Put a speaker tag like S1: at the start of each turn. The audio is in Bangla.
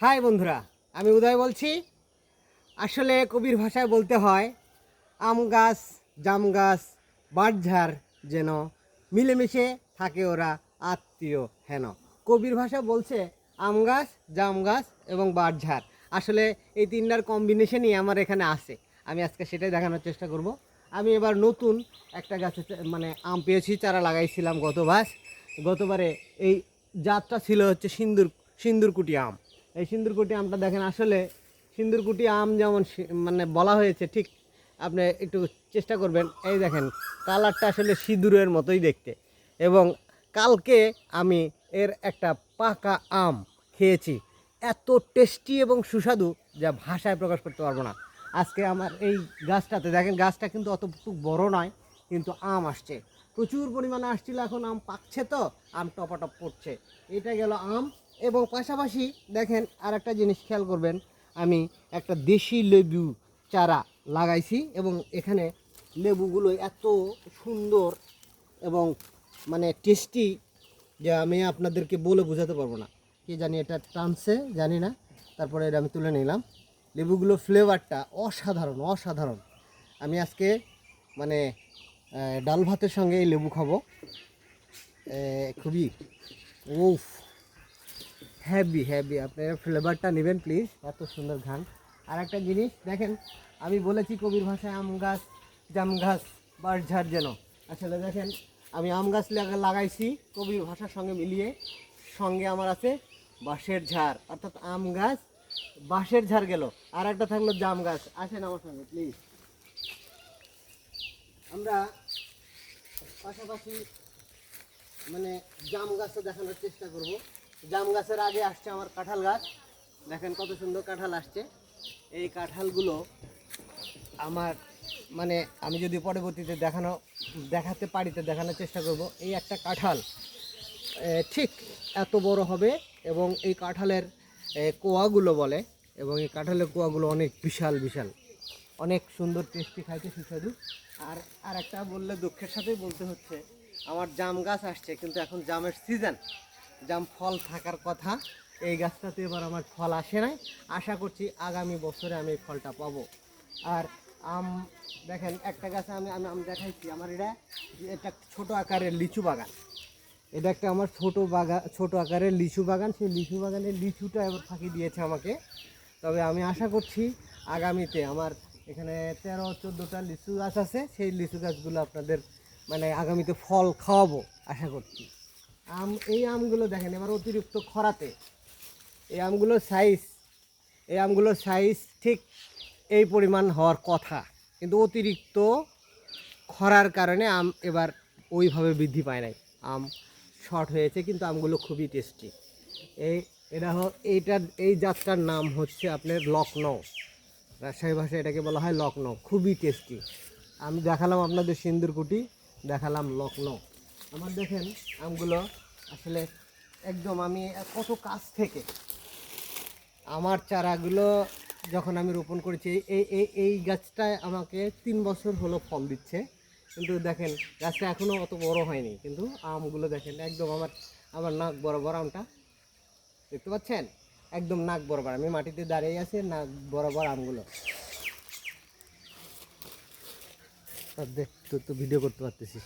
S1: হাই বন্ধুরা, আমি উদয় বলছি। আসলে কবির ভাষায় বলতে হয়, আম গাছ, জাম গাছ বাঁটঝাড় যেন মিলেমিশে থাকে ওরা, আত্মীয় হেন। কবির ভাষা বলছে আম গাছ, জাম গাছ এবং বাঁটঝাড় আসলে এই তিনটার কম্বিনেশনই আমার এখানে আছে। আমি আজকে সেটাই দেখানোর চেষ্টা করব। আমি এবার নতুন একটা গাছে মানে আম পেয়েছি, চারা লাগাইছিলাম গতবার গতবারে এই জাতটা ছিল হচ্ছে সিন্দুর সিন্দুরকুটি আম। এই সিন্দুরকুটি আমটা দেখেন, আসলে সিন্দুরকুটি আম যেমন মানে বলা হয়েছে, ঠিক আপনি একটু চেষ্টা করবেন। এই দেখেন, কালারটা আসলে সিঁদুরের মতোই দেখতে। এবং কালকে আমি এর একটা পাকা আম খেয়েছি। এত টেস্টি এবং সুস্বাদু, যা ভাষায় প্রকাশ করতে পারব না। আজকে আমার এই গাছটাতে, দেখেন গাছটা কিন্তু অতটুকু বড় নয়, কিন্তু আম আসছে। প্রচুর পরিমাণে আসছিল, এখন আম পাকছে তো, আম টপাটপ পড়ছে। এটা গেল আম এবং পাশাপাশি দেখেন আর একটা জিনিস খেয়াল করবেন, আমি একটা দেশি লেবু চারা লাগাইছি এবং এখানে লেবুগুলো এত সুন্দর এবং মানে টেস্টি যে আমি আপনাদেরকে বলে বোঝাতে পারব না। কি জানি এটা টানছে, জানি না। তারপরে এটা আমি তুলে নিলাম। লেবুগুলো ফ্লেভারটা অসাধারণ অসাধারণ। আমি আজকে মানে ডাল ভাতের সঙ্গে এই লেবু খাব। খুবই, উফ। হ্যাভি হ্যাভি আপনারা ফ্লেভারটা নেবেন প্লিজ এত সুন্দর ঘান আর একটা জিনিস, দেখেন, আমি বলেছি কবির ভাষায়, আম গাছ, জাম গাছ বাঁশঝাড় যেন। আসলে দেখেন, আমি আম গাছ লাগা- লাগাইছি কবির ভাষার সঙ্গে মিলিয়ে। সঙ্গে আমার আছে বাঁশের ঝাড়। অর্থাৎ আম গাছ, বাঁশের ঝাড় গেল। আর একটা থাকল জাম গাছ। আসেন আমার সঙ্গে প্লিজ আমরা পাশাপাশি মানে জাম গাছটা দেখানোর চেষ্টা করব। জাম গাছের আগে আসছে আমার কাঁঠাল গাছ। দেখেন কত সুন্দর কাঁঠাল আসছে। এই কাঁঠালগুলো আমার মানে আমি যদি পরবর্তীতে দেখানো, দেখাতে পারি তো দেখানোর চেষ্টা করব। এই একটা কাঁঠাল ঠিক এত বড় হবে এবং এই কাঁঠালের কোয়াগুলো বলে, এবং এই কাঁঠালের কোয়াগুলো অনেক বিশাল বিশাল। অনেক সুন্দর, টেস্টি, খাইতে সুস্বাদু। আর আর একটা বললে দুঃখের সাথেই বলতে হচ্ছে, আমার জাম গাছ আসছে, কিন্তু এখন জামের সিজন জাম ফল থাকার কথা, এই গাছটাতে এবার আমার ফল আসে নাই। আশা করছি আগামী বছরে আমি এই ফলটা পাবো। আর আম, দেখেন, একটা গাছে আমি আমি, আম দেখাইছি, আমার এটা এটা ছোট আকারের লিচু বাগান। এটা একটা আমার ছোট বাগান ছোট আকারের লিচু বাগান। সেই লিচু বাগানের লিচুটা এবার ফাঁকি দিয়েছে আমাকে। তবে আমি আশা করছি আগামীতে আমার এখানে তেরো, চোদ্দোটা লিচু গাছ আছে। সেই লিচু গাছগুলো আপনাদের মানে আগামীতে ফল খাওয়াবো, আশা করছি। আম, এই আমগুলো দেখেন, এবার অতিরিক্ত খরাতে। এই আমগুলো সাইজ এই আমগুলোর সাইজ ঠিক এই পরিমাণ হওয়ার কথা। কিন্তু অতিরিক্ত খরার কারণে আম এবার ওইভাবে বৃদ্ধি পায় নাই। আম শর্ট হয়েছে, কিন্তু আমগুলো খুবই টেস্টি এই, এটা এইটার এই জাতটার নাম হচ্ছে আপনার লখনৌ রাজশাহী ভাষায় এটাকে বলা হয় লখনৌ খুবই টেস্টি আমি দেখালাম আপনাদের সিন্দুরকুটি, দেখালাম লখনৌ আমার দেখেন আমগুলো আসলে একদম আমি কত কাছ থেকে। আমার চারাগুলো যখন আমি রোপণ করেছি, এই এই এই গাছটায় আমাকে তিন বছর হলো ফল দিচ্ছে। কিন্তু দেখেন, গাছটা এখনও অত বড় হয়নি। কিন্তু আমগুলো দেখেন, একদম আমার আমার নাক বরাবর আমটা। দেখতে পাচ্ছেন? একদম নাক বরাবর। আমি মাটিতে দাঁড়িয়ে আছি, নাক বরাবর আমগুলো। আর দেখ তুই তো ভিডিও করতে পারতেছিস।